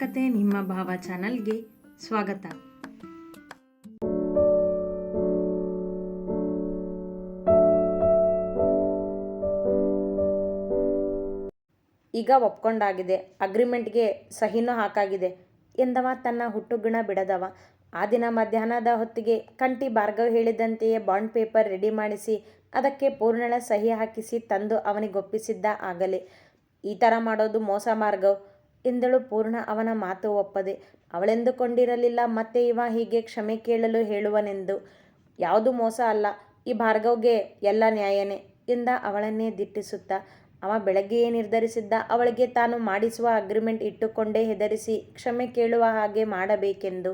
ಕತೆ ನಿಮ್ಮ ಭಾವ ಚಾನಲ್ಗೆ ಸ್ವಾಗತ. ಈಗ ಒಪ್ಕೊಂಡಾಗಿದೆ, ಅಗ್ರಿಮೆಂಟ್ಗೆ ಸಹಿನೂ ಹಾಕಾಗಿದೆ ಎಂದವ ತನ್ನ ಹುಟ್ಟುಗುಣ ಬಿಡದವ. ಆ ದಿನ ಮಧ್ಯಾಹ್ನದ ಹೊತ್ತಿಗೆ ಕಂಟಿ ಭಾರ್ಗವ್ ಹೇಳಿದಂತೆಯೇ ಬಾಂಡ್ ಪೇಪರ್ ರೆಡಿ ಮಾಡಿಸಿ, ಅದಕ್ಕೆ ಪೂರ್ಣಳ ಸಹಿ ಹಾಕಿಸಿ ತಂದು ಅವನಿಗೊಪ್ಪಿಸಿದ್ದ ಆಗಲೇ. ಈ ಥರ ಮಾಡೋದು ಮೋಸ ಭಾರ್ಗವ್ ಎಂದಳು ಪೂರ್ಣ ಅವನ ಮಾತು ಒಪ್ಪದೆ. ಅವಳೆಂದುಕೊಂಡಿರಲಿಲ್ಲ, ಮತ್ತೆ ಇವ ಹೀಗೆ ಕ್ಷಮೆ ಕೇಳಲು ಹೇಳುವನೆಂದು. ಯಾವುದು ಮೋಸ ಅಲ್ಲ, ಈ ಭಾರ್ಗವ್ಗೆ ಎಲ್ಲ ನ್ಯಾಯನೇ ಎಂದ ಅವಳನ್ನೇ ದಿಟ್ಟಿಸುತ್ತಾ. ಅವ ಬೆಳಗ್ಗೆಯೇ ನಿರ್ಧರಿಸಿದ್ದ, ಅವಳಿಗೆ ತಾನು ಮಾಡಿಸುವ ಅಗ್ರಿಮೆಂಟ್ ಇಟ್ಟುಕೊಂಡೇ ಹೆದರಿಸಿ ಕ್ಷಮೆ ಕೇಳುವ ಹಾಗೆ ಮಾಡಬೇಕೆಂದು.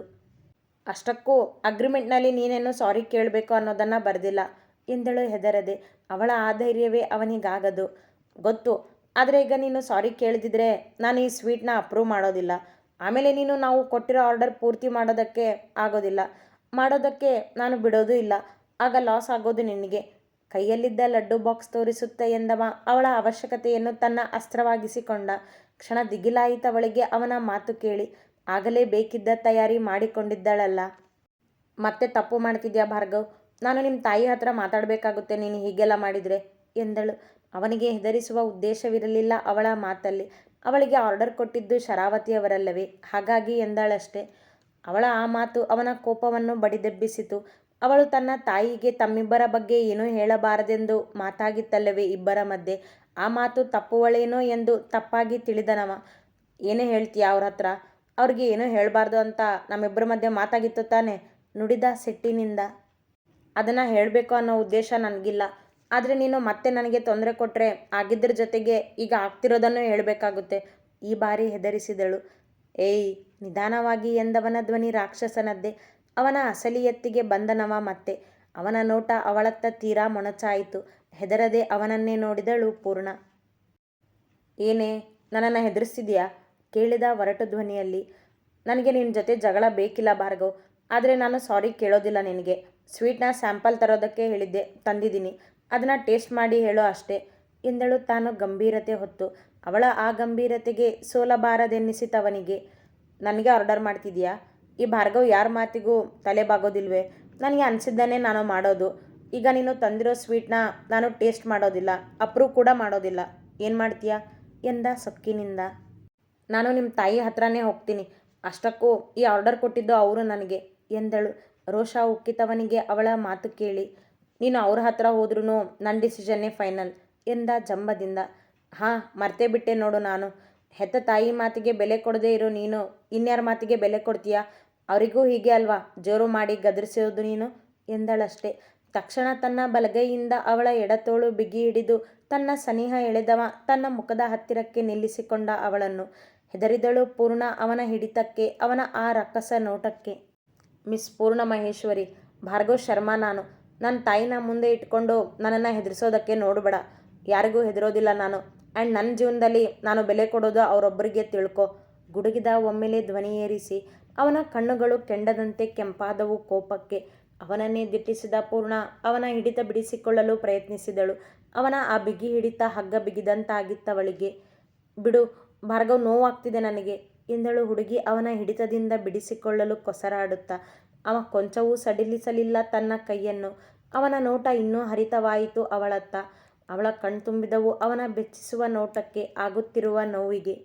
ಅಷ್ಟಕ್ಕೂ, ಅಗ್ರಿಮೆಂಟ್ನಲ್ಲಿ ನೀನೇನು ಸಾರಿ ಕೇಳಬೇಕು ಅನ್ನೋದನ್ನು ಬರೆದಿಲ್ಲ ಎಂದಳು ಹೆದರದೆ. ಅವಳ ಆಧೈರ್ಯವೇ ಅವನಿಗಾಗದು. ಗೊತ್ತು ಆದರೆ ಈಗ ನೀನು ಸಾರಿ ಕೇಳಿದಿದ್ರೆ ನಾನು ಈ ಸ್ವೀಟ್ನ ಅಪ್ರೂವ್ ಮಾಡೋದಿಲ್ಲ. ಆಮೇಲೆ ನೀನು ನಾವು ಕೊಟ್ಟಿರೋ ಆರ್ಡರ್ ಪೂರ್ತಿ ಮಾಡೋದಕ್ಕೆ ಆಗೋದಿಲ್ಲ. ಮಾಡೋದಕ್ಕೆ ನಾನು ಬಿಡೋದು ಇಲ್ಲ. ಆಗ ಲಾಸ್ ಆಗೋದು ನಿನಗೆ. ಕೈಯಲ್ಲಿದ್ದ ಲಡ್ಡು ಬಾಕ್ಸ್ ತೋರಿಸುತ್ತೆ ಎಂದವ. ಅವಳ ಅವಶ್ಯಕತೆಯನ್ನು ತನ್ನ ಅಸ್ತ್ರವಾಗಿಸಿಕೊಂಡ. ಕ್ಷಣ ದಿಗಿಲಾಯಿತವಳಿಗೆ ಅವನ ಮಾತು ಕೇಳಿ. ಆಗಲೇ ಬೇಕಿದ್ದ ತಯಾರಿ ಮಾಡಿಕೊಂಡಿದ್ದಳಲ್ಲ. ಮತ್ತೆ ತಪ್ಪು ಮಾಡ್ತಿದ್ಯಾ ಭಾರ್ಗವ್? ನಾನು ನಿಮ್ಮ ತಾಯಿ ಹತ್ರ ಮಾತಾಡಬೇಕಾಗುತ್ತೆ. ನೀನು ಹೀಗೆಲ್ಲ ಮಾಡಿದರೆ ಎಂದಳು. ಅವನಿಗೆ ಹೆದರಿಸುವ ಉದ್ದೇಶವಿರಲಿಲ್ಲ ಅವಳ ಮಾತಲ್ಲಿ. ಅವಳಿಗೆ ಆರ್ಡರ್ ಕೊಟ್ಟಿದ್ದು ಶರಾವತಿಯವರಲ್ಲವೇ. ಹಾಗಾಗಿ ಎಂದಳಷ್ಟೆ. ಅವಳ ಆ ಮಾತು ಅವನ ಕೋಪವನ್ನು ಬಡಿದೆಬ್ಬಿಸಿತು. ಅವಳು ತನ್ನ ತಾಯಿಗೆ ತಮ್ಮಿಬ್ಬರ ಬಗ್ಗೆ ಏನೂ ಹೇಳಬಾರದೆಂದು ಮಾತಾಗಿತ್ತಲ್ಲವೇ ಇಬ್ಬರ ಮಧ್ಯೆ. ಆ ಮಾತು ತಪ್ಪುವಳೇನೋ ಎಂದು ತಪ್ಪಾಗಿ ತಿಳಿದನವ. ಏನೇ ಹೇಳ್ತೀಯ ಅವ್ರ ಹತ್ರ? ಅವ್ರಿಗೆ ಏನೂ ಹೇಳಬಾರ್ದು ಅಂತ ನಮ್ಮಿಬ್ಬರ ಮಧ್ಯೆ ಮಾತಾಗಿತ್ತು ತಾನೆ ನುಡಿದ ಸಿಟ್ಟಿನಿಂದ. ಅದನ್ನು ಹೇಳಬೇಕು ಅನ್ನೋ ಉದ್ದೇಶ ನನಗಿಲ್ಲ. ಆದರೆ ನೀನು ಮತ್ತೆ ನನಗೆ ತೊಂದರೆ ಕೊಟ್ಟರೆ ಆಗಿದ್ದರ ಜೊತೆಗೆ ಈಗ ಆಗ್ತಿರೋದನ್ನು ಹೇಳಬೇಕಾಗುತ್ತೆ. ಈ ಬಾರಿ ಹೆದರಿಸಿದಳು. ಏಯ್, ನಿಧಾನವಾಗಿ ಎಂದವನ ಧ್ವನಿ ರಾಕ್ಷಸನದ್ದೇ. ಅವನ ಅಸಲಿಯತ್ತಿಗೆ ಬಂದನವ ಮತ್ತೆ. ಅವನ ನೋಟ ಅವಳತ್ತ ತೀರಾ ಮೊಣಚಾಯಿತು. ಹೆದರದೆ ಅವನನ್ನೇ ನೋಡಿದಳು ಪೂರ್ಣ. ಏನೇ, ನನ್ನನ್ನು ಹೆದರಿಸಿದೆಯಾ? ಕೇಳಿದ ಒರಟು ಧ್ವನಿಯಲ್ಲಿ. ನನಗೆ ನಿನ್ನ ಜೊತೆ ಜಗಳ ಬೇಕಿಲ್ಲ ಭಾರ್ಗವ್. ಆದರೆ ನಾನು ಸಾರಿ ಕೇಳೋದಿಲ್ಲ ನಿನಗೆ. ಸ್ವೀಟ್ನ ಸ್ಯಾಂಪಲ್ ತರೋದಕ್ಕೆ ಹೇಳಿದ್ದೆ, ತಂದಿದ್ದೀನಿ. ಅದನ್ನು ಟೇಸ್ಟ್ ಮಾಡಿ ಹೇಳೋ ಅಷ್ಟೇ. ಎಂದಳು ತಾನು ಗಂಭೀರತೆ ಹೊತ್ತು, ಅವಳ ಆ ಗಂಭೀರತೆಗೆ ಸೋಲಬಾರದೆನ್ನಿಸಿತವನಿಗೆ ನನಗೆ ಆರ್ಡರ್ ಮಾಡ್ತಿದ್ಯಾ? ಈ ಭಾರ್ಗವ್ ಯಾರ ಮಾತಿಗೂ ತಲೆ ಬಾಗೋದಿಲ್ವೇ? ನನಗೆ ಅನಿಸಿದ್ದನ್ನೇ ನಾನು ಮಾಡೋದು. ಈಗ ನೀನು ತಂದಿರೋ ಸ್ವೀಟ್ನ ನಾನು ಟೇಸ್ಟ್ ಮಾಡೋದಿಲ್ಲ ಅಪ್ರೂವ್ ಕೂಡ ಮಾಡೋದಿಲ್ಲ. ಏನು ಮಾಡ್ತೀಯಾ? ಎಂದ ಸೊಕ್ಕಿನಿಂದ. ನಾನು ನಿಮ್ಮ ತಾಯಿ ಹತ್ರನೇ ಹೋಗ್ತೀನಿ. ಅಷ್ಟಕ್ಕೂ ಈ ಆರ್ಡರ್ ಕೊಟ್ಟಿದ್ದು ಅವರು ನನಗೆ ಎಂದಳು. ರೋಷ ಉಕ್ಕಿತವನಿಗೆ ಅವಳ ಮಾತು ಕೇಳಿ ನೀನು ಅವ್ರ ಹತ್ರ ಹೋದ್ರೂ ನನ್ನ ಡಿಸಿಷನ್ನೇ ಫೈನಲ್ ಎಂದ ಜಂಬದಿಂದ. ಹಾಂ, ಮರ್ತೇ ಬಿಟ್ಟೆ ನೋಡು ನಾನು. ಹೆತ್ತ ತಾಯಿ ಮಾತಿಗೆ ಬೆಲೆ ಕೊಡದೇ ಇರೋ ನೀನು, ಇನ್ಯಾರ ಮಾತಿಗೆ ಬೆಲೆ ಕೊಡ್ತೀಯಾ? ಅವರಿಗೂ ಹೀಗೆ ಅಲ್ವಾ? ಜೋರು ಮಾಡಿ ಗದರಿಸೋದು ನೀನು? ಎಂದಳಷ್ಟೆ. ತಕ್ಷಣ ತನ್ನ ಬಲಗೈಯಿಂದ ಅವಳ ಎಡತೋಳು ಬಿಗಿ ಹಿಡಿದು ತನ್ನ ಸನಿಹ ಎಳೆದವ ತನ್ನ ಮುಖದ ಹತ್ತಿರಕ್ಕೆ ನಿಲ್ಲಿಸಿಕೊಂಡ ಅವಳನ್ನು. ಹೆದರಿದಳು ಪೂರ್ಣ ಅವನ ಹಿಡಿತಕ್ಕೆ, ಅವನ ಆ ರಕ್ಕಸ ನೋಟಕ್ಕೆ. ಮಿಸ್ ಪೂರ್ಣ ಮಹೇಶ್ವರಿ ಭಾರ್ಗವ್ ಶರ್ಮಾ ನಾನು. ನನ್ನ ತಾಯಿನ ಮುಂದೆ ಇಟ್ಕೊಂಡು ನನ್ನನ್ನು ಹೆದರಿಸೋದಕ್ಕೆ ನೋಡಬೇಡ. ಯಾರಿಗೂ ಹೆದರೋದಿಲ್ಲ ನಾನು. ಆ್ಯಂಡ್ ನನ್ನ ಜೀವನದಲ್ಲಿ ನಾನು ಬೆಲೆ ಕೊಡೋದು ಅವರೊಬ್ಬರಿಗೆ ತಿಳ್ಕೊ. ಗುಡುಗಿದ ಒಮ್ಮೆಲೆ ಧ್ವನಿ ಏರಿಸಿ, ಅವನ ಕಣ್ಣುಗಳು ಕೆಂಡದಂತೆ ಕೆಂಪಾದವು ಕೋಪಕ್ಕೆ. ಅವನನ್ನೇ ದಿಟ್ಟಿಸಿದ ಪೂರ್ಣ, ಅವನ ಹಿಡಿತ ಬಿಡಿಸಿಕೊಳ್ಳಲು ಪ್ರಯತ್ನಿಸಿದಳು. ಅವನ ಆ ಬಿಗಿ ಹಿಡಿತ ಹಗ್ಗ ಬಿಗಿದಂತಾಗಿತ್ತವಳಿಗೆ. ಬಿಡು, ಭಾರ್ಗವ್ ನೋವಾಗ್ತಿದೆ ನನಗೆ. ಎಂದಳು ಹುಡುಗಿ ಅವನ ಹಿಡಿತದಿಂದ ಬಿಡಿಸಿಕೊಳ್ಳಲು ಕೊಸರಾಡುತ್ತಾ, ಅವ ಕೊಂಚವೂ ಸಡಿಲಿಸಲಿಲ್ಲ ತನ್ನ ಕೈಯನ್ನು. ಅವನ ನೋಟ ಇನ್ನೂ ಹರಿತವಾಯಿತು ಅವಳತ್ತ. ಅವಳ ಕಣ್ತುಂಬಿದವು ಅವನ ಬೆಚ್ಚಿಸುವ ನೋಟಕ್ಕೆ ಆಗುತ್ತಿರುವ ನೋವಿಗೆ.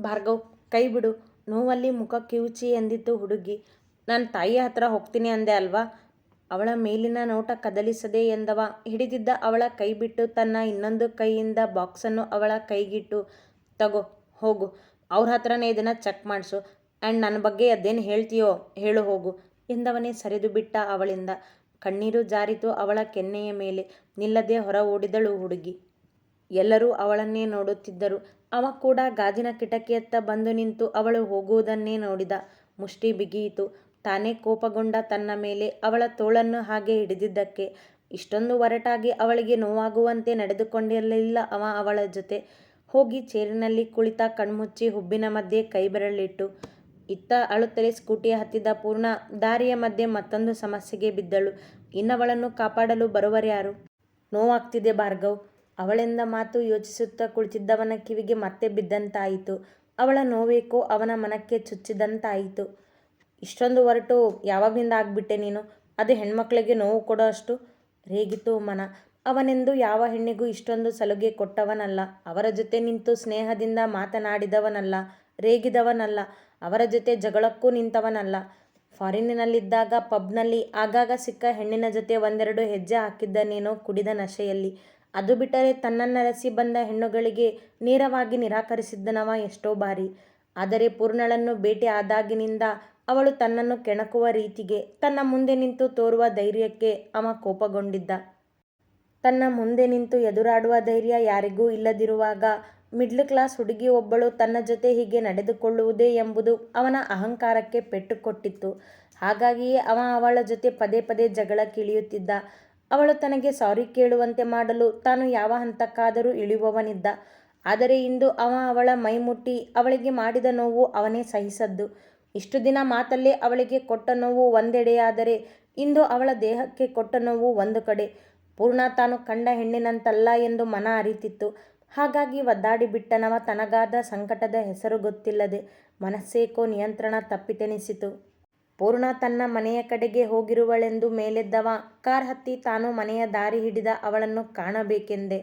ಭಾರ್ಗವ್ ಕೈ ಬಿಡು ನೋವಲ್ಲಿ ಮುಖ ಕಿವುಚಿ ಎಂದಿದ್ದು ಹುಡುಗಿ. ನಾನು ತಾಯಿ ಹತ್ರ ಹೋಗ್ತೀನಿ ಅಂದೆ ಅಲ್ವಾ? ಅವಳ ಮೇಲಿನ ನೋಟ ಕದಲಿಸದೆ ಎಂದವ. ಹಿಡಿದಿದ್ದ ಅವಳ ಕೈ ಬಿಟ್ಟು ತನ್ನ ಇನ್ನೊಂದು ಕೈಯಿಂದ ಬಾಕ್ಸನ್ನು ಅವಳ ಕೈಗಿಟ್ಟು, ತಗೋ, ಹೋಗು. ಅವ್ರ ಹತ್ರನೇ ಇದನ್ನು ಚೆಕ್ ಮಾಡಿಸು. ಆ್ಯಂಡ್ ನನ್ನ ಬಗ್ಗೆ ಅದೇನು ಹೇಳ್ತೀಯೋ ಹೇಳು ಹೋಗು. ಎಂದವನೇ ಸರಿದು ಬಿಟ್ಟ ಅವಳಿಂದ. ಕಣ್ಣೀರು ಜಾರಿತು ಅವಳ ಕೆನ್ನೆಯ ಮೇಲೆ. ನಿಲ್ಲದೆ ಹೊರ ಓಡಿದಳು ಹುಡುಗಿ. ಎಲ್ಲರೂ ಅವಳನ್ನೇ ನೋಡುತ್ತಿದ್ದರು. ಅವ ಕೂಡ ಗಾಜಿನ ಕಿಟಕಿಯತ್ತ ಬಂದು ನಿಂತು ಅವಳು ಹೋಗುವುದನ್ನೇ ನೋಡಿದ. ಮುಷ್ಟಿ ಬಿಗಿಯಿತು. ತಾನೇ ಕೋಪಗೊಂಡ ತನ್ನ ಮೇಲೆ ಅವಳ ತೋಳನ್ನು ಹಾಗೆ ಹಿಡಿದಿದ್ದಕ್ಕೆ. ಇಷ್ಟೊಂದು ಒರಟಾಗಿ ಅವಳಿಗೆ ನೋವಾಗುವಂತೆ ನಡೆದುಕೊಂಡಿರಲಿಲ್ಲ ಅವ ಅವಳ ಜೊತೆ. ಹೋಗಿ ಚೇರಿನಲ್ಲಿ ಕುಳಿತ ಕಣ್ಮುಚ್ಚಿ ಹುಬ್ಬಿನ ಮಧ್ಯೆ ಕೈಬೆರಳಿಟ್ಟು ಇತ್ತ ಅಳುತ್ತಲೇ ಸ್ಕೂಟಿ ಹತ್ತಿದ ಪೂರ್ಣ ದಾರಿಯ ಮಧ್ಯೆ ಮತ್ತೊಂದು ಸಮಸ್ಯೆಗೆ ಬಿದ್ದಳು. ಇನ್ನವಳನ್ನು ಕಾಪಾಡಲು ಬರುವರ್ಯಾರು ನೋವಾಗ್ತಿದೆ ಭಾರ್ಗವ್. ಅವಳೆಂದ ಮಾತು ಯೋಚಿಸುತ್ತಾ ಕುಳಿತಿದ್ದವನ ಕಿವಿಗೆ ಮತ್ತೆ ಬಿದ್ದಂತಾಯಿತು. ಅವಳ ನೋವೇಕೋ ಅವನ ಮನಕ್ಕೆ ಚುಚ್ಚಿದಂತಾಯಿತು. ಇಷ್ಟೊಂದು ಹೊರಟು ಯಾವಾಗಿಂದ ಆಗ್ಬಿಟ್ಟೆ ನೀನು? ಅದು ಹೆಣ್ಮಕ್ಳಿಗೆ ನೋವು ಕೊಡೋ ಅಷ್ಟು ರೇಗಿತು ಮನ. ಅವನೆಂದು ಯಾವ ಹೆಣ್ಣಿಗೂ ಇಷ್ಟೊಂದು ಸಲುಗೆ ಕೊಟ್ಟವನಲ್ಲ. ಅವರ ಜೊತೆ ನಿಂತು ಸ್ನೇಹದಿಂದ ಮಾತನಾಡಿದವನಲ್ಲ, ರೇಗಿದವನಲ್ಲ, ಅವರ ಜೊತೆ ಜಗಳಕ್ಕೂ ನಿಂತವನಲ್ಲ. ಫಾರಿನ್ನಿನಲ್ಲಿದ್ದಾಗ ಪಬ್ನಲ್ಲಿ ಆಗಾಗ ಸಿಕ್ಕ ಹೆಣ್ಣಿನ ಜೊತೆ ಒಂದೆರಡು ಹೆಜ್ಜೆ ಹಾಕಿದ್ದನೇನೋ ಕುಡಿದ ನಶೆಯಲ್ಲಿ. ಅದು ಬಿಟ್ಟರೆ ತನ್ನನ್ನರಸಿ ಬಂದ ಹೆಣ್ಣುಗಳಿಗೆ ನೇರವಾಗಿ ನಿರಾಕರಿಸಿದ್ದನವ ಎಷ್ಟೋ ಬಾರಿ. ಆದರೆ ಪೂರ್ಣಳನ್ನು ಭೇಟಿ ಆದಾಗಿನಿಂದ ಅವಳು ತನ್ನನ್ನು ಕೆಣಕುವ ರೀತಿಗೆ ತನ್ನ ಮುಂದೆ ನಿಂತು ತೋರುವ ಧೈರ್ಯಕ್ಕೆ ಅವ ಕೋಪಗೊಂಡಿದ್ದ. ತನ್ನ ಮುಂದೆ ನಿಂತು ಎದುರಾಡುವ ಧೈರ್ಯ ಯಾರಿಗೂ ಇಲ್ಲದಿರುವಾಗ ಮಿಡ್ಲ್ ಕ್ಲಾಸ್ ಹುಡುಗಿ ಒಬ್ಬಳು ತನ್ನ ಜೊತೆ ಹೀಗೆ ನಡೆದುಕೊಳ್ಳುವುದೇ ಎಂಬುದು ಅವನ ಅಹಂಕಾರಕ್ಕೆ ಪೆಟ್ಟು ಕೊಟ್ಟಿತ್ತು ಹಾಗಾಗಿಯೇ ಅವ ಅವಳ ಜೊತೆ ಪದೇ ಪದೇ ಜಗಳ ಕಿಳಿಯುತ್ತಿದ್ದ. ಅವಳು ತನಗೆ ಸಾರಿ ಕೇಳುವಂತೆ ಮಾಡಲು ತಾನು ಯಾವ ಹಂತಕ್ಕಾದರೂ ಇಳಿಯುವವನಿದ್ದ. ಆದರೆ ಇಂದು ಅವ ಅವಳ ಮೈ ಮುಟ್ಟಿ ಅವಳಿಗೆ ಮಾಡಿದ ನೋವು ಅವನೇ ಸಹಿಸದ್ದು. ಇಷ್ಟು ದಿನ ಮಾತಲ್ಲೇ ಅವಳಿಗೆ ಕೊಟ್ಟ ನೋವು ಒಂದೆಡೆಯಾದರೆ ಇಂದು ಅವಳ ದೇಹಕ್ಕೆ ಕೊಟ್ಟ ನೋವು ಒಂದು ಕಡೆ. ಪೂರ್ಣ ತಾನು ಕಂಡ ಹೆಣ್ಣಿನಂತಲ್ಲ ಎಂದು ಮನ ಅರಿತಿತ್ತು. ಹಾಗಾಗಿ ಒದ್ದಾಡಿ ಬಿಟ್ಟನವ ತನಗಾದ ಸಂಕಟದ ಹೆಸರು ಗೊತ್ತಿಲ್ಲದೆ ಮನಸ್ಸೇಕೋ ನಿಯಂತ್ರಣ ತಪ್ಪಿತೆನಿಸಿತು. ಪೂರ್ಣ ತನ್ನ ಮನೆಯ ಕಡೆಗೆ ಹೋಗಿರುವಳೆಂದು ಮೇಲೆದ್ದವ ಕಾರ್ ಹತ್ತಿ ತಾನು ಮನೆಯ ದಾರಿ ಹಿಡಿದ ಅವಳನ್ನು ಕಾಣಬೇಕೆಂದೆ.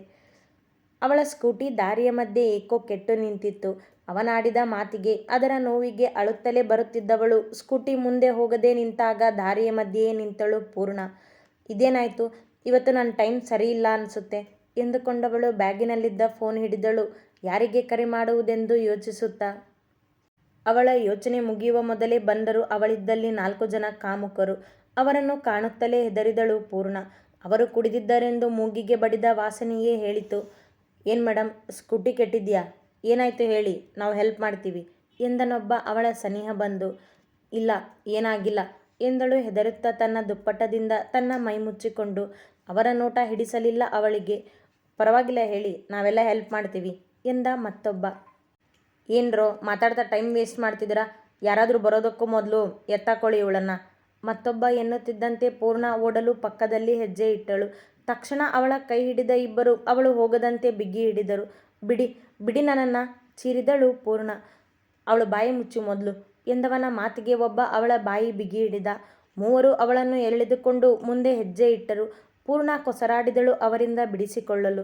ಅವಳ ಸ್ಕೂಟಿ ದಾರಿಯ ಮಧ್ಯೆ ಏಕೋ ಕೆಟ್ಟು ನಿಂತಿತ್ತು. ಅವನಾಡಿದ ಮಾತಿಗೆ, ಅದರ ನೋವಿಗೆ ಅಳುತ್ತಲೇ ಬರುತ್ತಿದ್ದವಳು, ಸ್ಕೂಟಿ ಮುಂದೆ ಹೋಗದೆ ನಿಂತಾಗ ದಾರಿಯ ಮಧ್ಯೆಯೇ ನಿಂತಳು ಪೂರ್ಣ. ಇದೇನಾಯ್ತು? ಇವತ್ತು ನನ್ನ ಟೈಮ್ ಸರಿ ಇಲ್ಲ ಅನಿಸುತ್ತೆ ಎಂದುಕೊಂಡವಳು ಬ್ಯಾಗಿನಲ್ಲಿದ್ದ ಫೋನ್ ಹಿಡಿದಳು, ಯಾರಿಗೆ ಕರೆ ಮಾಡುವುದೆಂದು ಯೋಚಿಸುತ್ತಾ. ಅವಳ ಯೋಚನೆ ಮುಗಿಯುವ ಮೊದಲೇ ಬಂದರು ಅವಳಿದ್ದಲ್ಲಿ ನಾಲ್ಕು ಜನ ಕಾಮುಕರು. ಅವರನ್ನು ಕಾಣುತ್ತಲೇ ಹೆದರಿದಳು ಪೂರ್ಣ. ಅವರು ಕುಡಿದಿದ್ದರೆಂದು ಮೂಗಿಗೆ ಬಡಿದ ವಾಸನೆಯೇ ಹೇಳಿತು. ಏನು ಮೇಡಮ್ ಸ್ಕೂಟಿ ಕೆಟ್ಟಿದ್ಯಾ? ಏನಾಯಿತು ಹೇಳಿ, ನಾವು ಹೆಲ್ಪ್ ಮಾಡ್ತೀವಿ ಎಂದನೊಬ್ಬ ಅವಳ ಸನಿಹ ಬಂದು. ಇಲ್ಲ, ಏನಾಗಿಲ್ಲ ಎಂದಳು ಹೆದರುತ್ತಾ ತನ್ನ ದುಪ್ಪಟ್ಟದಿಂದ ತನ್ನ ಮೈ ಮುಚ್ಚಿಕೊಂಡು. ಅವರ ನೋಟ ಹಿಡಿಸಲಿಲ್ಲ ಅವಳಿಗೆ. ಪರವಾಗಿಲ್ಲ ಹೇಳಿ, ನಾವೆಲ್ಲ ಹೆಲ್ಪ್ ಮಾಡ್ತೀವಿ ಎಂದ ಮತ್ತೊಬ್ಬ. ಏನ್ರೋ ಮಾತಾಡ್ತಾ ಟೈಮ್ ವೇಸ್ಟ್ ಮಾಡ್ತಿದ್ದೀರಾ? ಯಾರಾದರೂ ಬರೋದಕ್ಕೂ ಮೊದಲು ಎತ್ತಾಕೊಳ್ಳಿ ಇವಳನ್ನು. ಮತ್ತೊಬ್ಬ ಎನ್ನುತ್ತಿದ್ದಂತೆ ಪೂರ್ಣ ಓಡಲು ಪಕ್ಕದಲ್ಲಿ ಹೆಜ್ಜೆ ಇಟ್ಟಳು. ತಕ್ಷಣ ಅವಳ ಕೈ ಹಿಡಿದ ಇಬ್ಬರು ಅವಳು ಹೋಗದಂತೆ ಬಿಗಿ ಹಿಡಿದರು. ಬಿಡಿ ಬಿಡಿ ನನ್ನನ್ನು, ಚೀರಿದಳು ಪೂರ್ಣ. ಅವಳು ಬಾಯಿ ಮುಚ್ಚು ಮೊದಲು, ಎಂದವನ ಮಾತಿಗೆ ಒಬ್ಬ ಅವಳ ಬಾಯಿ ಬಿಗಿ ಹಿಡಿದ. ಮೂವರು ಅವಳನ್ನು ಎಳೆದುಕೊಂಡು ಮುಂದೆ ಹೆಜ್ಜೆ ಇಟ್ಟರು. ಪೂರ್ಣ ಕೊಸರಾಡಿದಳು ಅವರಿಂದ ಬಿಡಿಸಿಕೊಳ್ಳಲು.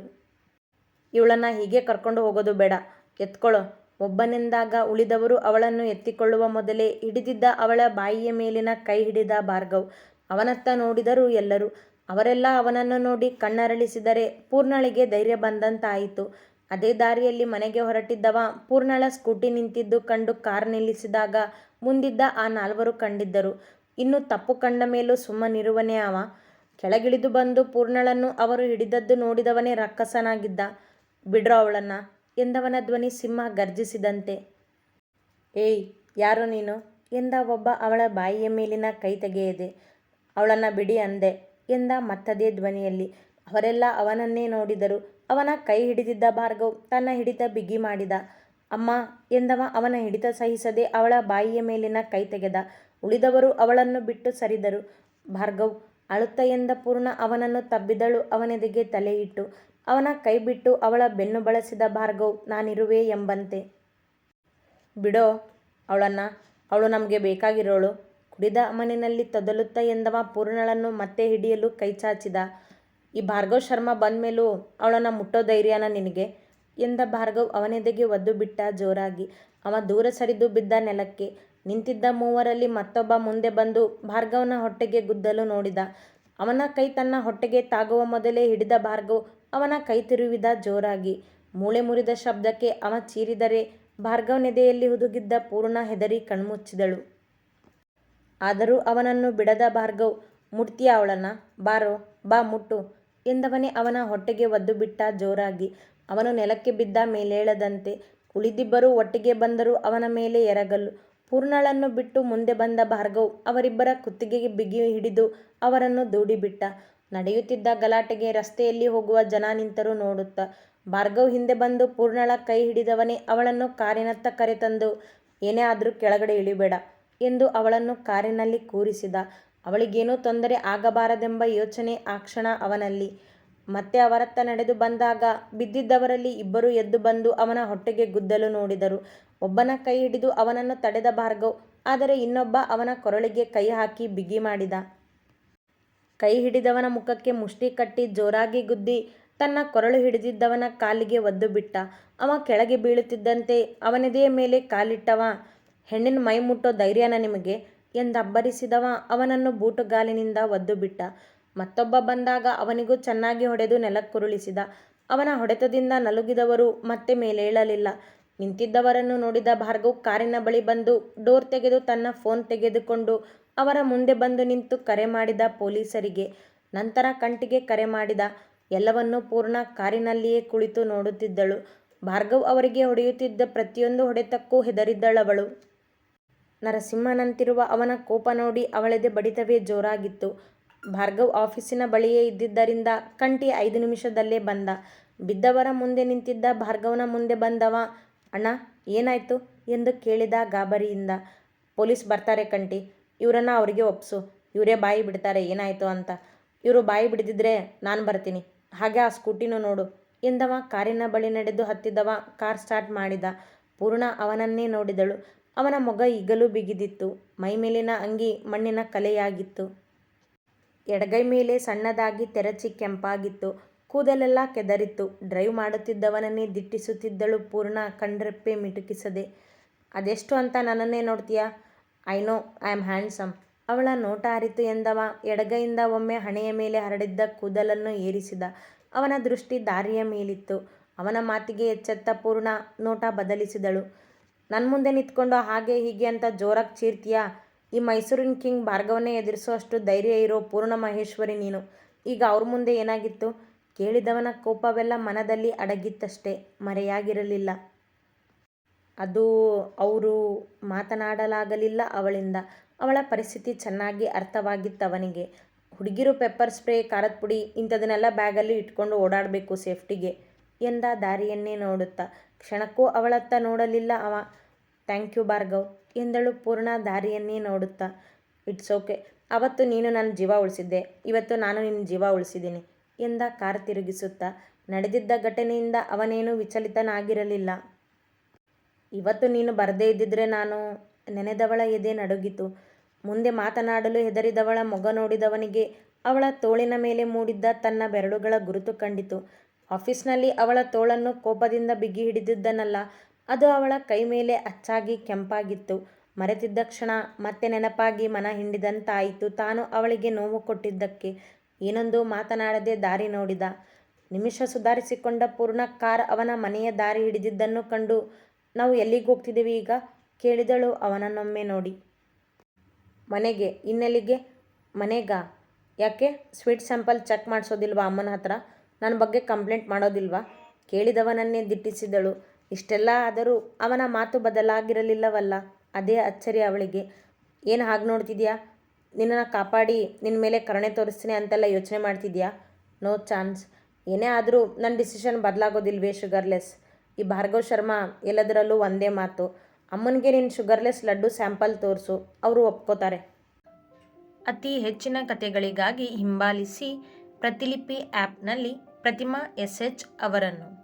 ಇವಳನ್ನು ಹೀಗೆ ಕರ್ಕೊಂಡು ಹೋಗೋದು ಬೇಡ. ಎತ್ಕೊಳ್ಳೋ ಒಬ್ಬನೆಂದಾಗ ಉಳಿದವರು ಅವಳನ್ನು ಎತ್ತಿಕೊಳ್ಳುವ ಮೊದಲೇ ಹಿಡಿದಿದ್ದ ಅವಳ ಬಾಯಿಯ ಮೇಲಿನ ಕೈ ಹಿಡಿದ ಭಾರ್ಗವ್. ಅವನತ್ತ ನೋಡಿದರು ಎಲ್ಲರೂ. ಅವರೆಲ್ಲ ಅವನನ್ನು ನೋಡಿ ಕಣ್ಣರಳಿಸಿದರೆ ಪೂರ್ಣಳಿಗೆ ಧೈರ್ಯ ಬಂದಂತಾಯಿತು. ಅದೇ ದಾರಿಯಲ್ಲಿ ಮನೆಗೆ ಹೊರಟಿದ್ದವ ಪೂರ್ಣಳ ಸ್ಕೂಟಿ ನಿಂತಿದ್ದು ಕಂಡು ಕಾರ್ ನಿಲ್ಲಿಸಿದಾಗ ಮುಂದಿದ್ದ ಆ ನಾಲ್ವರು ಕಂಡಿದ್ದರು. ಇನ್ನು ತಪ್ಪು ಕಂಡ ಮೇಲೂ ಸುಮ್ಮನಿರುವನೇ ಅವ. ಕೆಳಗಿಳಿದು ಬಂದು ಪೂರ್ಣಳನ್ನು ಅವರು ಹಿಡಿದದ್ದು ನೋಡಿದವನೇ ರಕ್ಕಸನಾಗಿದ್ದ. ಬಿಡ್ರೋ ಅವಳನ್ನು. ಎಂದವನ ಧ್ವನಿ ಸಿಂಹ ಗರ್ಜಿಸಿದಂತೆ. ಏಯ್, ಯಾರು ನೀನು? ಎಂದ ಒಬ್ಬ ಅವಳ ಬಾಯಿಯ ಮೇಲಿನ ಕೈ ತೆಗೆಯದೆ. ಅವಳನ್ನು ಬಿಡಿ ಅಂದೆ. ಎಂದ ಮತ್ತದೇ ಧ್ವನಿಯಲ್ಲಿ. ಅವರೆಲ್ಲ ಅವನನ್ನೇ ನೋಡಿದರು. ಅವನ ಕೈ ಹಿಡಿದಿದ್ದ ಭಾರ್ಗವ್ ತನ್ನ ಹಿಡಿತ ಬಿಗಿ ಮಾಡಿದ. ಅಮ್ಮ, ಎಂದವ ಅವನ ಹಿಡಿತ ಸಹಿಸದೆ ಅವಳ ಬಾಯಿಯ ಮೇಲಿನ ಕೈ ತೆಗೆದ. ಉಳಿದವರು ಅವಳನ್ನು ಬಿಟ್ಟು ಸರಿದರು. ಭಾರ್ಗವ್ ಅಳುತ್ತ ಎಂದ ಪೂರ್ಣ ಅವನನ್ನು ತಬ್ಬಿದಳು, ಅವನೆದೆಗೆ ತಲೆಯಿಟ್ಟು, ಅವನ ಕೈ ಬಿಟ್ಟು ಅವಳ ಬೆನ್ನು ಬಳಸಿದ ಭಾರ್ಗವ್, ನಾನಿರುವೆ ಎಂಬಂತೆ. ಬಿಡೋ, ಅವಳನ್ನು, ಅವಳು ನಮಗೆ ಬೇಕಾಗಿರೋಳು. ಕುಡಿದ ಅಮನಿನಲ್ಲಿ ತೊದಲುತ್ತ ಎಂದವ ಪೂರ್ಣಳನ್ನು ಮತ್ತೆ ಹಿಡಿಯಲು ಕೈ ಚಾಚಿದ ಈ ಭಾರ್ಗವ್ ಶರ್ಮಾ ಬಂದ ಮೇಲೂ ಅವಳನ್ನು ಮುಟ್ಟೋ ಧೈರ್ಯನ ನಿನಗೆ ಎಂದ ಭಾರ್ಗವ್ ಅವನೆದೆಗೆ ಒದ್ದು ಬಿಟ್ಟ ಜೋರಾಗಿ. ಅವ ದೂರ ಸರಿದು ಬಿದ್ದ ನೆಲಕ್ಕೆ ನಿಂತಿದ್ದ ಮೂವರಲ್ಲಿ ಮತ್ತೊಬ್ಬ ಮುಂದೆ ಬಂದು ಭಾರ್ಗವನ ಹೊಟ್ಟೆಗೆ ಗುದ್ದಲು ನೋಡಿದ. ಅವನ ಕೈ ತನ್ನ ಹೊಟ್ಟೆಗೆ ತಾಗುವ ಮೊದಲೇ ಹಿಡಿದ ಭಾರ್ಗವ್ ಅವನ ಕೈ ತಿರುವಿದ ಜೋರಾಗಿ. ಮೂಳೆ ಮುರಿದ ಶಬ್ದಕ್ಕೆ ಅವ ಚೀರಿದರೆ ಭಾರ್ಗವನೆದೆಯಲ್ಲಿ ಹುದುಗಿದ್ದ ಪೂರ್ಣ ಹೆದರಿ ಕಣ್ಮುಚ್ಚಿದಳು. ಆದರೂ ಅವನನ್ನು ಬಿಡದ ಭಾರ್ಗವ್, ಮುಟ್ತೀಯ ಅವಳನ ಬಾರೋ, ಬಾ ಮುಟ್ಟು ಎಂದವನೇ ಅವನ ಹೊಟ್ಟೆಗೆ ಒದ್ದು ಬಿಟ್ಟ ಜೋರಾಗಿ. ಅವನು ನೆಲಕ್ಕೆ ಬಿದ್ದ ಮೇಲೇಳದಂತೆ, ಉಳಿದಿಬ್ಬರೂ ಒಟ್ಟಿಗೆ ಬಂದರೂ ಅವನ ಮೇಲೆ ಎರಗಲು ಪೂರ್ಣಳನ್ನು ಬಿಟ್ಟು ಮುಂದೆ ಬಂದ ಭಾರ್ಗವ್ ಅವರಿಬ್ಬರ ಕುತ್ತಿಗೆಗೆ ಬಿಗಿ ಹಿಡಿದು ಅವರನ್ನು ದೂಡಿಬಿಟ್ಟ. ನಡೆಯುತ್ತಿದ್ದ ಗಲಾಟೆಗೆ ರಸ್ತೆಯಲ್ಲಿ ಹೋಗುವ ಜನ ನಿಂತರು ನೋಡುತ್ತ. ಭಾರ್ಗವ್ ಹಿಂದೆ ಬಂದು ಪೂರ್ಣಳ ಕೈ ಹಿಡಿದವನೇ ಅವಳನ್ನು ಕಾರಿನತ್ತ ಕರೆತಂದು, ಏನೇ ಆದರೂ ಕೆಳಗಡೆ ಇಳಿಬೇಡ ಎಂದು ಅವಳನ್ನು ಕಾರಿನಲ್ಲಿ ಕೂರಿಸಿದ. ಅವಳಿಗೇನೂ ತೊಂದರೆ ಆಗಬಾರದೆಂಬ ಯೋಚನೆ ಆ ಕ್ಷಣ ಅವನಲ್ಲಿ. ಮತ್ತೆ ಅವರತ್ತ ನಡೆದು ಬಂದಾಗ ಬಿದ್ದಿದ್ದವರಲ್ಲಿ ಇಬ್ಬರು ಎದ್ದು ಬಂದು ಅವನ ಹೊಟ್ಟೆಗೆ ಗುದ್ದಲು ನೋಡಿದರು. ಒಬ್ಬನ ಕೈ ಹಿಡಿದು ಅವನನ್ನು ತಡೆದ ಭಾರ್ಗವ್, ಆದರೆ ಇನ್ನೊಬ್ಬ ಅವನ ಕೊರಳಿಗೆ ಕೈ ಹಾಕಿ ಬಿಗಿ ಮಾಡಿದ. ಕೈ ಹಿಡಿದವನ ಮುಖಕ್ಕೆ ಮುಷ್ಟಿ ಕಟ್ಟಿ ಜೋರಾಗಿ ಗುದ್ದಿ ತನ್ನ ಕೊರಳು ಹಿಡಿದಿದ್ದವನ ಕಾಲಿಗೆ ಒದ್ದು ಬಿಟ್ಟ. ಅವ ಕೆಳಗೆ ಬೀಳುತ್ತಿದ್ದಂತೆ ಅವನದೇ ಮೇಲೆ ಕಾಲಿಟ್ಟವ. ಹೆಣ್ಣಿನ ಮೈ ಮುಟ್ಟೋ ಧೈರ್ಯನ ನಿಮಗೆ ಎಂದಬ್ಬರಿಸಿದವ ಅವನನ್ನು ಬೂಟುಗಾಲಿನಿಂದ ಒದ್ದು ಬಿಟ್ಟ. ಮತ್ತೊಬ್ಬ ಬಂದಾಗ ಅವನಿಗೂ ಚೆನ್ನಾಗಿ ಹೊಡೆದು ನೆಲಕ್ಕುರುಳಿಸಿದ. ಅವನ ಹೊಡೆತದಿಂದ ನಲುಗಿದವರು ಮತ್ತೆ ಮೇಲೇಳಲಿಲ್ಲ. ನಿಂತಿದ್ದವರನ್ನು ನೋಡಿದ ಭಾರ್ಗವ್ ಕಾರಿನ ಬಳಿ ಬಂದು ಡೋರ್ ತೆಗೆದು ತನ್ನ ಫೋನ್ ತೆಗೆದುಕೊಂಡು ಅವರ ಮುಂದೆ ಬಂದು ನಿಂತು ಕರೆ ಮಾಡಿದ ಪೊಲೀಸರಿಗೆ. ನಂತರ ಕಂಟಿಗೆ ಕರೆ ಮಾಡಿದ. ಎಲ್ಲವನ್ನೂ ಪೂರ್ಣ ಕಾರಿನಲ್ಲಿಯೇ ಕುಳಿತು ನೋಡುತ್ತಿದ್ದಳು. ಭಾರ್ಗವ್ ಅವರಿಗೆ ಹೊಡೆಯುತ್ತಿದ್ದ ಪ್ರತಿಯೊಂದು ಹೊಡೆತಕ್ಕೂ ಹೆದರಿದ್ದಳವಳು. ನರಸಿಂಹನಂತಿರುವ ಅವನ ಕೋಪ ನೋಡಿ ಅವಳದೆ ಬಡಿತವೇ ಜೋರಾಗಿತ್ತು. ಭಾರ್ಗವ್ ಆಫೀಸಿನ ಬಳಿಯೇ ಇದ್ದಿದ್ದರಿಂದ ಕಂಟಿ ಐದು ನಿಮಿಷದಲ್ಲೇ ಬಂದ. ಬಿದ್ದವರ ಮುಂದೆ ನಿಂತಿದ್ದ ಭಾರ್ಗವನ ಮುಂದೆ ಬಂದವ. ಅಣ್ಣ, ಏನಾಯ್ತು? ಎಂದು ಕೇಳಿದ ಗಾಬರಿಯಿಂದ. ಪೊಲೀಸ್ ಬರ್ತಾರೆ ಕಂಟಿ ಇವರನ್ನ ಅವರಿಗೆ ಒಪ್ಸು. ಇವರೇ ಬಾಯಿ ಬಿಡ್ತಾರೆ. ಏನಾಯಿತು ಅಂತ. ಇವರು ಬಾಯಿ ಬಿಡ್ದಿದ್ರೆ ನಾನು ಬರ್ತೀನಿ. ಹಾಗೆ ಆ ಸ್ಕೂಟಿನೂ ನೋಡು. ಎಂದವ. ಕಾರಿನ ಬಳಿ ನಡೆದು ಹತ್ತಿದವ. ಕಾರ್ ಸ್ಟಾರ್ಟ್ ಮಾಡಿದ. ಪೂರ್ಣ ಅವನನ್ನೇ ನೋಡಿದಳು. ಅವನ ಮೊಗ ಈಗಲೂ ಬಿಗಿದಿತ್ತು. ಮೈಮೇಲಿನ ಅಂಗಿ ಮಣ್ಣಿನ ಕಲೆಯಾಗಿತ್ತು. ಎಡಗೈ ಮೇಲೆ ಸಣ್ಣದಾಗಿ ತೆರಚಿ ಕೆಂಪಾಗಿತ್ತು. ಕೂದಲೆಲ್ಲ ಕೆದರಿತ್ತು. ಡ್ರೈವ್ ಮಾಡುತ್ತಿದ್ದವನನ್ನೇ ದಿಟ್ಟಿಸುತ್ತಿದ್ದಳು ಪೂರ್ಣ ಕಂಡ್ರೆಪ್ಪೆ ಮಿಟುಕಿಸದೆ. ಅದೆಷ್ಟು ಅಂತ ನನ್ನನ್ನೇ ನೋಡ್ತೀಯಾ? I know, I am handsome. ಅವಳ ನೋಟ ಅರಿತು ಎಂದವ? ಎಡಗೈಯಿಂದ ಒಮ್ಮೆ ಹಣೆಯ ಮೇಲೆ ಹರಡಿದ್ದ ಕೂದಲನ್ನು ಏರಿಸಿದ. ಅವನ ದೃಷ್ಟಿ ದಾರಿಯ ಮೇಲಿತ್ತು. ಅವನ ಮಾತಿಗೆ ಎಚ್ಚೆತ್ತ ಪೂರ್ಣ ನೋಟ ಬದಲಿಸಿದಳು. ನನ್ನ ಮುಂದೆ ನಿಂತ್ಕೊಂಡು ಹಾಗೆ ಹೀಗೆ ಅಂತ ಜೋರಾಗಿ ಚೀರ್ತೀಯಾ? ಈ ಮೈಸೂರಿನ ಕಿಂಗ್ ಭಾರ್ಗವನ್ನೇ ಎದುರಿಸೋ ಅಷ್ಟು ಧೈರ್ಯ ಇರೋ ಪೂರ್ಣ ಮಹೇಶ್ವರಿ ನೀನು. ಈಗ ಅವ್ರ ಮುಂದೆ ಏನಾಗಿತ್ತು? ಕೇಳಿದವನ ಕೋಪವೆಲ್ಲ ಮನದಲ್ಲಿ ಅಡಗಿತ್ತಷ್ಟೇ, ಮರೆಯಾಗಿರಲಿಲ್ಲ. ಅದು ಅವರು ಮಾತನಾಡಲಾಗಲಿಲ್ಲ ಅವಳಿಂದ. ಅವಳ ಪರಿಸ್ಥಿತಿ ಚೆನ್ನಾಗಿ ಅರ್ಥವಾಗಿತ್ತವನಿಗೆ ಹುಡುಗಿರು ಪೆಪ್ಪರ್ ಸ್ಪ್ರೇ, ಖಾರದ ಪುಡಿ ಇಂಥದನ್ನೆಲ್ಲ ಬ್ಯಾಗಲ್ಲಿ ಇಟ್ಕೊಂಡು ಓಡಾಡಬೇಕು ಸೇಫ್ಟಿಗೆ ಎಂದ ದಾರಿಯನ್ನೇ ನೋಡುತ್ತಾ. ಕ್ಷಣಕ್ಕೂ ಅವಳತ್ತ ನೋಡಲಿಲ್ಲ ಅವ. Thank you Bhargav. ಎಂದಳು ಪೂರ್ಣ ದಾರಿಯನ್ನೇ ನೋಡುತ್ತಾ. It's okay. ಅವತ್ತು ನೀನು ನನ್ನ ಜೀವ ಉಳಿಸಿದ್ದೆ. ಇವತ್ತು ನಾನು ನಿನ್ನ ಜೀವ ಉಳಿಸಿದ್ದೀನಿ ಎಂದ ಕಾರ್ ತಿರುಗಿಸುತ್ತಾ. ನಡೆದಿದ್ದ ಘಟನೆಯಿಂದ ಅವನೇನು ವಿಚಲಿತನಾಗಿರಲಿಲ್ಲ. ಇವತ್ತು ನೀನು ಬರದೇ ಇದ್ದಿದ್ರೆ ನಾನು ನೆನೆದವಳ ಎದೆ ನಡುಗಿತು. ಮುಂದೆ ಮಾತನಾಡಲು ಹೆದರಿದವಳ ಮೊಗ ನೋಡಿದವನಿಗೆ ಅವಳ ತೋಳಿನ ಮೇಲೆ ಮೂಡಿದ್ದ ತನ್ನ ಬೆರಳುಗಳ ಗುರುತು ಕಂಡಿತು. ಆಫೀಸ್ನಲ್ಲಿ ಅವಳ ತೋಳನ್ನು ಕೋಪದಿಂದ ಬಿಗಿ ಹಿಡಿದಿದ್ದನಲ್ಲ ಅದು ಅವಳ ಕೈ ಮೇಲೆ ಅಚ್ಚಾಗಿ ಕೆಂಪಾಗಿತ್ತು. ಮರೆತಿದ್ದ ಕ್ಷಣ ಮತ್ತೆ ನೆನಪಾಗಿ ಮನ ಹಿಂಡಿದಂತಾಯಿತು. ತಾನು ಅವಳಿಗೆ ನೋವು ಕೊಟ್ಟಿದ್ದಕ್ಕೆ ಏನೊಂದು ಮಾತನಾಡದೆ ದಾರಿ ನೋಡಿದ. ನಿಮಿಷ ಸುಧಾರಿಸಿಕೊಂಡ ಪೂರ್ಣ ಕಾರ್ ಅವನ ಮನೆಯ ದಾರಿ ಹಿಡಿದಿದ್ದನ್ನು ಕಂಡು ನಾವು ಎಲ್ಲಿಗೆ ಹೋಗ್ತಿದ್ದೀವಿ ಈಗ? ಕೇಳಿದಳು ಅವನನ್ನೊಮ್ಮೆ ನೋಡಿ. ಮನೆಗೆ, ಇನ್ನೆಲ್ಲಿಗೆ? ಮನೆಗ? ಯಾಕೆ? ಸ್ವೀಟ್ ಸ್ಯಾಂಪಲ್ ಚೆಕ್ ಮಾಡಿಸೋದಿಲ್ವಾ ಅಮ್ಮನ ಹತ್ರ? ನನ್ನ ಬಗ್ಗೆ ಕಂಪ್ಲೇಂಟ್ ಮಾಡೋದಿಲ್ವಾ? ಕೇಳಿದವನನ್ನೇ ದಿಟ್ಟಿಸಿದಳು. ಇಷ್ಟೆಲ್ಲ ಆದರೂ ಅವನ ಮಾತು ಬದಲಾಗಿರಲಿಲ್ಲವಲ್ಲ? ಅದೇ ಅಚ್ಚರಿ ಅವಳಿಗೆ. ಏನು ಹಾಗೆ ನೋಡ್ತಿದ್ಯಾ? ನಿನ್ನನ್ನು ಕಾಪಾಡಿ ನಿನ್ನ ಮೇಲೆ ಕರುಣೆ ತೋರಿಸ್ತೀನಿ ಅಂತೆಲ್ಲ ಯೋಚನೆ ಮಾಡ್ತಿದ್ಯಾ? No chance. ಏನೇ ಆದರೂ ನನ್ನ ಡಿಸಿಷನ್ ಬದಲಾಗೋದಿಲ್ವೇ, ಶುಗರ್ಲೆಸ್? ಈ ಭಾರ್ಗವ್ ಶರ್ಮಾ ಎಲ್ಲದರಲ್ಲೂ ಒಂದೇ ಮಾತು. ಅಮ್ಮನಿಗೆ ನಿನ್ನ ಶುಗರ್ಲೆಸ್ ಲಡ್ಡು ಸ್ಯಾಂಪಲ್ ತೋರಿಸು. ಅವರು ಒಪ್ಕೋತಾರೆ. ಅತಿ ಹೆಚ್ಚಿನ ಕಥೆಗಳಿಗಾಗಿ ಹಿಂಬಾಲಿಸಿ ಪ್ರತಿಲಿಪಿ ಆ್ಯಪ್ನಲ್ಲಿ ಪ್ರತಿಮಾ ಎಸ್ ಎಚ್ ಅವರನ್ನು.